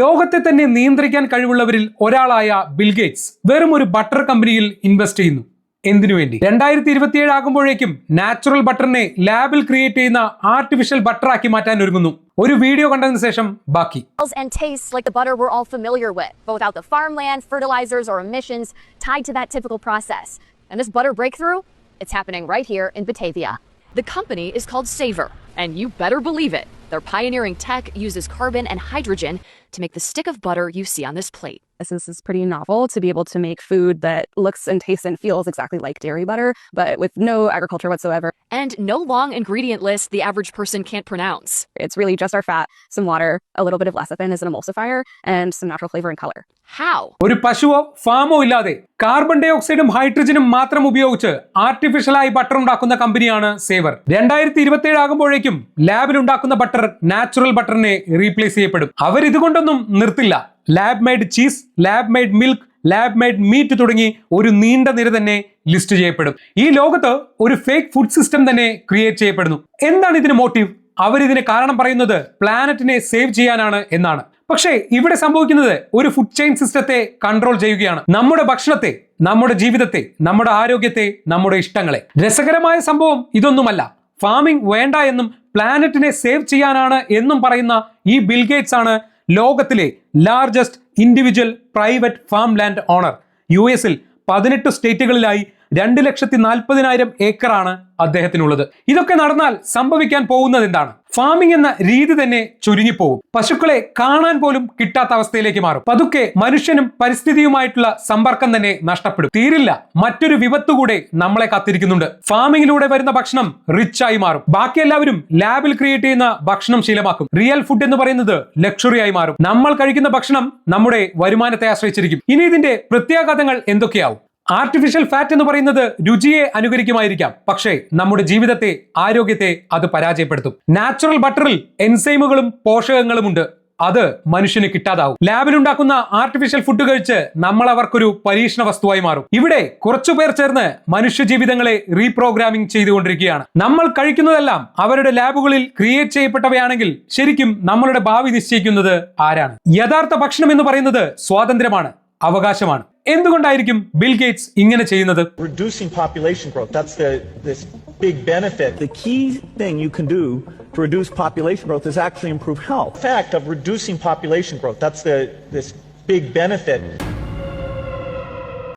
ലോകത്തെ തന്നെ നിയന്ത്രിക്കാൻ കഴിവുള്ളവരിൽ ഒരാളായ ബിൽഗേറ്റ്സ് വെറും ഒരു ബട്ടർ കമ്പനിയിൽ ഇൻവെസ്റ്റ് ചെയ്യുന്നു എന്തിനു വേണ്ടി രണ്ടായിരത്തി ഇരുപത്തിയേഴ് ആകുമ്പോഴേക്കും നാച്ചുറൽ ബട്ടറിനെ ലാബിൽ ക്രിയേറ്റ് ചെയ്യുന്ന ആർട്ടിഫിഷ്യൽ ബട്ടർ ആക്കി മാറ്റാൻ ഒരുങ്ങുന്നു ഒരു വീഡിയോ കണ്ടതിന് ശേഷം ബാക്കി and tastes like the butter we're all familiar with, both out the farmland, fertilizers, or emissions tied to that typical process. And this butter breakthrough, it's happening right here in Batavia. The company is called Savor, and you better believe it. Their pioneering tech uses carbon and hydrogen to make the stick of butter you see on this plate. This is pretty novel to be able to make food that looks and tastes and feels exactly like dairy butter, but with no agriculture whatsoever. And no long ingredient list the average person can't pronounce. It's really just our fat, some water, a little bit of lecithin as an emulsifier, and some natural flavor and color. How? ഒരു പശുവോ ഫാമോ ഇല്ലാതെ carbon dye ഓക്സൈഡും ഹൈഡ്രജനും മാത്രം ഉപയോഗിച്ച് ആർട്ടിഫിഷ്യലായി butter ഉണ്ടാക്കുന്ന കമ്പനിയാണ് saver രണ്ടായിരത്തി ഇരുപത്തി ഏഴ് ആകുമ്പോഴേക്കും ലാബിൽ ഉണ്ടാക്കുന്ന ബട്ടർ നാച്ചുറൽ ബട്ടറിനെ റീപ്ലേസ് ചെയ്യപ്പെടും അവർ ഇതുകൊണ്ടൊന്നും നിർത്തില്ല lab made cheese lab made milk lab made meat തുടങ്ങി ഒരു നീണ്ട നിര തന്നെ ലിസ്റ്റ് ചെയ്യപ്പെടും. ഈ ലോകത്ത് ഒരു ഫേക്ക് ഫുഡ് സിസ്റ്റം തന്നെ ക്രിയേറ്റ് ചെയ്യപ്പെടുന്നു. എന്താണ് ഇതിന് മോട്ടീവ് അവരിതിന് കാരണം പറയുന്നത് പ്ലാനറ്റിനെ സേവ് ചെയ്യാനാണ് എന്നാണ്. പക്ഷേ ഇവിടെ സംഭവിക്കുന്നത് ഒരു ഫുഡ് ചെയിൻ സിസ്റ്റത്തെ കൺട്രോൾ ചെയ്യുകയാണ്. നമ്മുടെ ഭക്ഷണത്തെ നമ്മുടെ ജീവിതത്തെ നമ്മുടെ ആരോഗ്യത്തെ നമ്മുടെ ഇഷ്ടങ്ങളെ. രസകരമായ സംഭവം ഇതൊന്നുമല്ല. ഫാമിംഗ് വേണ്ട എന്നും പ്ലാനറ്റിനെ സേവ് ചെയ്യാനാണ് എന്നും പറയുന്ന ഈ ബിൽഗേറ്റ്സ് ആണ് ലോകത്തിലെ largest individual private farm land owner U എസിൽ പതിനെട്ട് സ്റ്റേറ്റുകളിലായി രണ്ട് ലക്ഷത്തി നാൽപ്പതിനായിരം ഏക്കറാണ് അദ്ദേഹത്തിനുള്ളത്. ഇതൊക്കെ നടന്നാൽ സംഭവിക്കാൻ പോകുന്നത് എന്താണ്? ഫാമിംഗ് എന്ന രീതി തന്നെ ചുരുങ്ങിപ്പോകും പശുക്കളെ കാണാൻ പോലും കിട്ടാത്ത അവസ്ഥയിലേക്ക് മാറും. പതുക്കെ മനുഷ്യനും പരിസ്ഥിതിയുമായിട്ടുള്ള സമ്പർക്കം തന്നെ നഷ്ടപ്പെടും. തീരില്ല. മറ്റൊരു വിപത്ത് കൂടെ നമ്മളെ കാത്തിരിക്കുന്നുണ്ട്. ഫാമിങ്ങിലൂടെ വരുന്ന ഭക്ഷണം റിച്ച് ആയി മാറും. ബാക്കി എല്ലാവരും ലാബിൽ ക്രിയേറ്റ് ചെയ്യുന്ന ഭക്ഷണം ശീലമാക്കും. റിയൽ ഫുഡ് എന്ന് പറയുന്നത് ലക്ഷറി ആയി മാറും. നമ്മൾ കഴിക്കുന്ന ഭക്ഷണം നമ്മുടെ വരുമാനത്തെ ആശ്രയിച്ചിരിക്കും. ഇനി ഇതിന്റെ പ്രത്യാഘാതങ്ങൾ എന്തൊക്കെയാവും? ആർട്ടിഫിഷ്യൽ ഫാറ്റ് എന്ന് പറയുന്നത് രുചിയെ അനുകരിക്കുമായിരിക്കാം. പക്ഷേ നമ്മുടെ ജീവിതത്തെ ആരോഗ്യത്തെ അത് പരാജയപ്പെടുത്തും. നാച്ചുറൽ ബട്ടറിൽ എൻസൈമുകളും പോഷകങ്ങളും ഉണ്ട് അത് മനുഷ്യന് കിട്ടാതാവും. ലാബിലുണ്ടാക്കുന്ന ആർട്ടിഫിഷ്യൽ ഫുഡ് കഴിച്ച് നമ്മൾ അവർക്കൊരു പരീക്ഷണ വസ്തുവായി മാറും. ഇവിടെ കുറച്ചുപേർ ചേർന്ന് മനുഷ്യ ജീവിതങ്ങളെ റീപ്രോഗ്രാമിംഗ് ചെയ്തുകൊണ്ടിരിക്കുകയാണ്. നമ്മൾ കഴിക്കുന്നതെല്ലാം അവരുടെ ലാബുകളിൽ ക്രിയേറ്റ് ചെയ്യപ്പെട്ടവയാണെങ്കിൽ ശരിക്കും നമ്മളുടെ ഭാവി നിശ്ചയിക്കുന്നത് ആരാണ്? യഥാർത്ഥ ഭക്ഷണം എന്ന് പറയുന്നത് സ്വാതന്ത്ര്യമാണ് അവകാശമാണ്. എന്തുകൊണ്ടായിരിക്കും ബിൽ ഗേറ്റ്സ് ഇങ്ങനെ ചെയ്യുന്നത് reducing population growth. That's the this big benefit. The key thing you can do to reduce population growth is actually improve health. The fact of reducing population growth. That's the this big benefit.